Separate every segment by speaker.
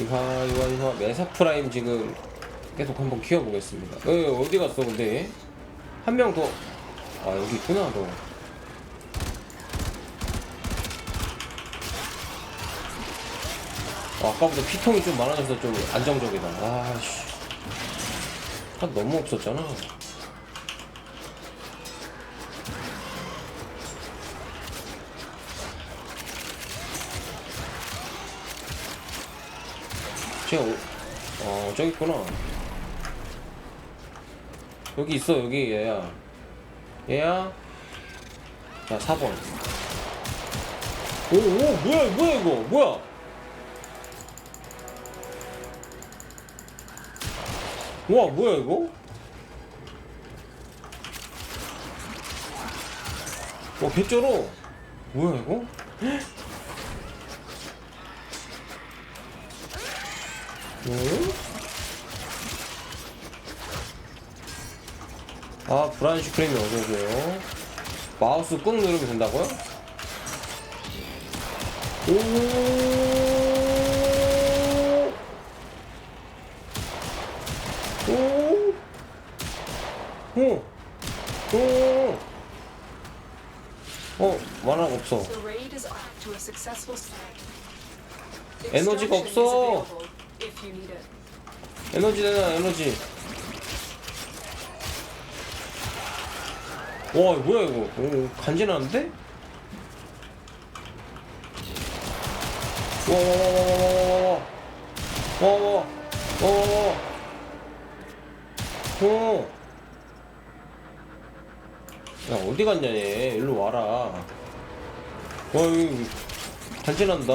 Speaker 1: 이화 이화 이화 메사 프라임 지금 계속 한번 키워보겠습니다. 어, 어디 갔어 근데 한 명 더. 아 여기 있구나 너. 아, 아까보다 피통이 좀 많아져서 좀 안정적이다. 아씨. 한 너무 없었잖아. 쟤, 어, 어, 저기 있구나. 여기 있어, 여기, 얘야. 얘야. 자, 4번. 오, 오, 뭐야, 뭐야, 이거, 뭐야? 우와, 뭐야, 이거? 와, 개쩔어. 뭐야, 이거? 응? 아, 브라운 슈크림이 어서오세요. 마우스 꾹 누르면 된다고요? 오! 오! 오! 오! 어, 만화가 없어. 에너지가 없어. 에너지 내놔, 에너지. 와, 뭐야, 이거. 오, 간지나는데? 와, 와, 와, 와, 와, 와, 와, 와, 와, 와, 와, 어. 야, 어디 갔냐, 얘. 일로 와라. 와, 여기 간지난다.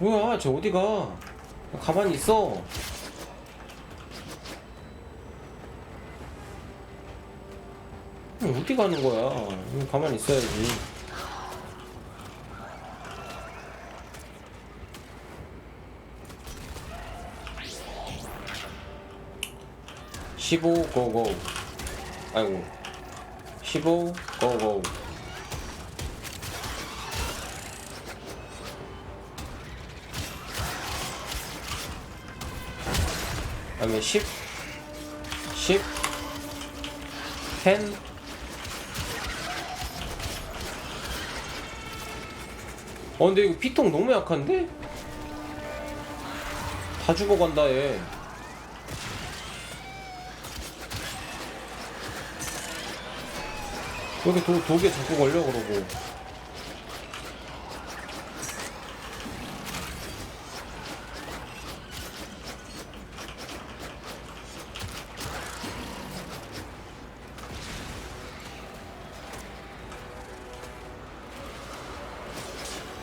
Speaker 1: 뭐야, 쟤 어디가? 가만히 있어. 응, 어디 가는 거야? 응, 가만히 있어야지. 십오 고고. 아이고. 십오 고고. 그 다음에 10 10 10 어 근데 이거 피통 너무 약한데? 다 죽어간다 얘. 여기 도, 독에 자꾸 걸려 그러고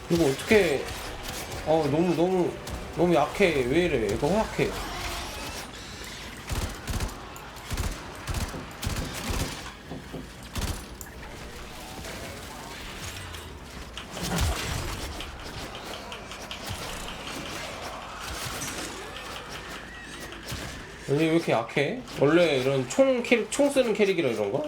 Speaker 1: 이거 어떻게 어 너무 너무 너무 약해 왜 이래 이거 허약해 아니 왜 이렇게 약해? 원래 이런 총 캐릭 총 쓰는 캐릭이라 이런가?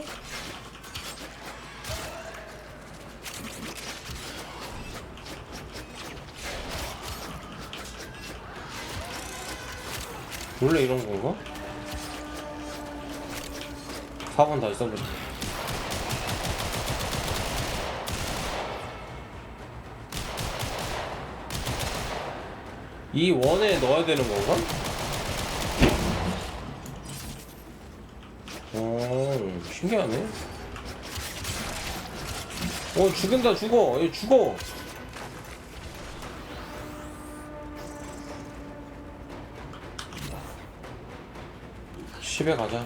Speaker 1: 원래 이런 건가? 4번 다시 써보자. 이 원에 넣어야 되는 건가? 어, 신기하네. 어, 죽인다, 죽어. 얘 죽어. 집에 가자.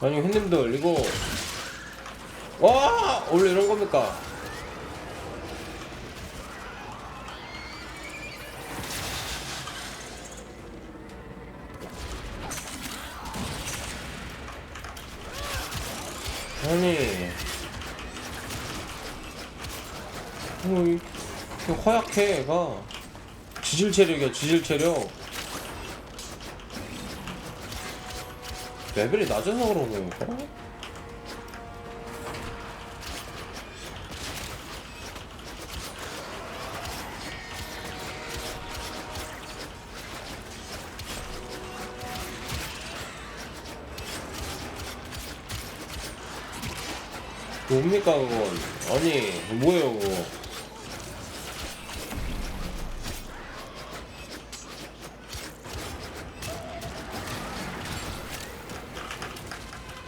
Speaker 1: 아니 형님들 이거 와 원래 이런 겁니까? 아니 뭐 허약해 얘가. 지질 체력이야 지질 체력. 레벨이 낮아서 그런 건가? 뭡니까 그건 아니 뭐예요 그거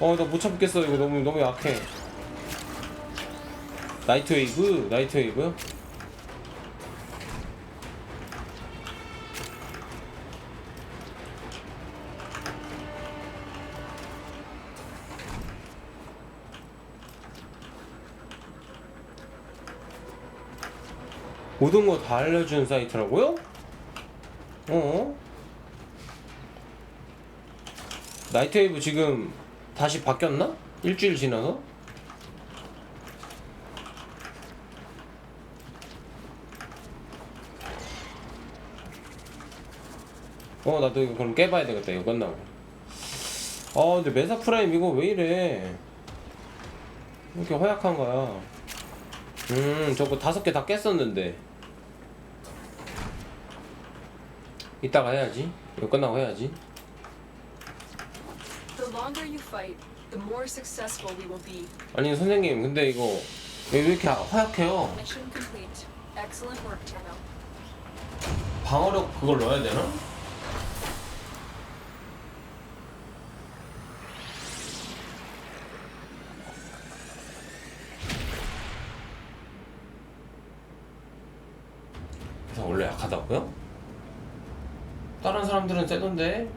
Speaker 1: 어나 못 참겠어 이거 너무 너무 약해 나이트 웨이브 나이트 웨이브요? 모든 거 다 알려주는 사이트라고요? 어? 나이트웨이브 지금 다시 바뀌었나? 일주일 지나서? 어 나도 이거 그럼 깨봐야 되겠다. 이거 끝나고. 아 근데 메사 프라임 이거 왜 이래? 왜 이렇게 허약한 거야? 음 저거 다섯 개 다 깼었는데. 이따가 해야지. 이거 끝나고 해야지
Speaker 2: longer you fight, the more successful we will be.
Speaker 1: 아니 선생님 근데 이거 왜 이렇게 허약해요
Speaker 2: Mission complete. Excellent work, Tano.
Speaker 1: 방어력 그걸 넣어야 되나? 그래서 원래 약하다고요? 다른 사람들은 세던데?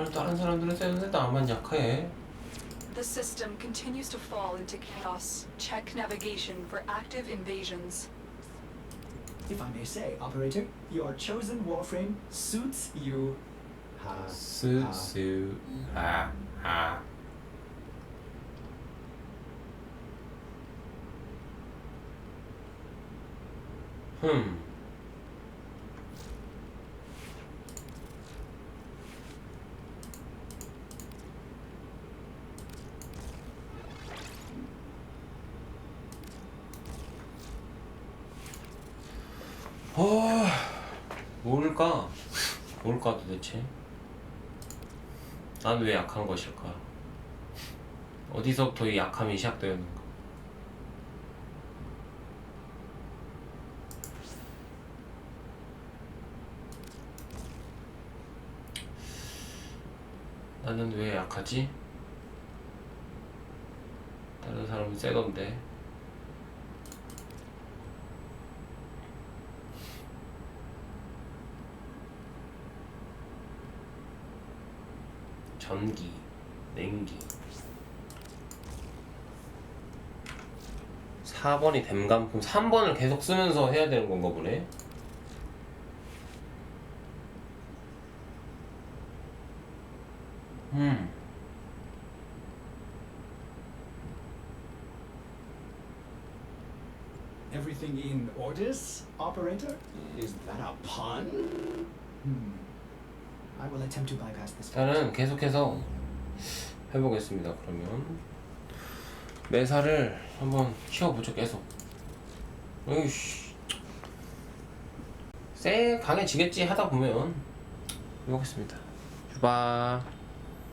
Speaker 1: 아니 다른 사람들은 세던데 나만 약해
Speaker 2: The system continues to fall into chaos. Check navigation for active invasions.
Speaker 3: If I may say, operator, your chosen warframe suits you. Ha, ha.
Speaker 1: 스스 아, 아. 흠. 어, 뭘까? 뭘까 도대체? 난 왜 약한 것일까? 어디서부터 이 약함이 시작되었는가? 나는 왜 약하지? 다른 사람은 세던데. 전기, 냉기. 4번이 댐감품 3번을 계속 쓰면서 해야 되는 건가 보네. 음.
Speaker 3: Everything in orders, operator? Is that a pun? Hmm. I will attempt to bypass this.
Speaker 1: 일단은 계속해서 해보겠습니다. 그러면 매사를 한번 키워보죠. 계속. 으이씨. 쎄 강해지겠지 하다 보면 해보겠습니다. 주바.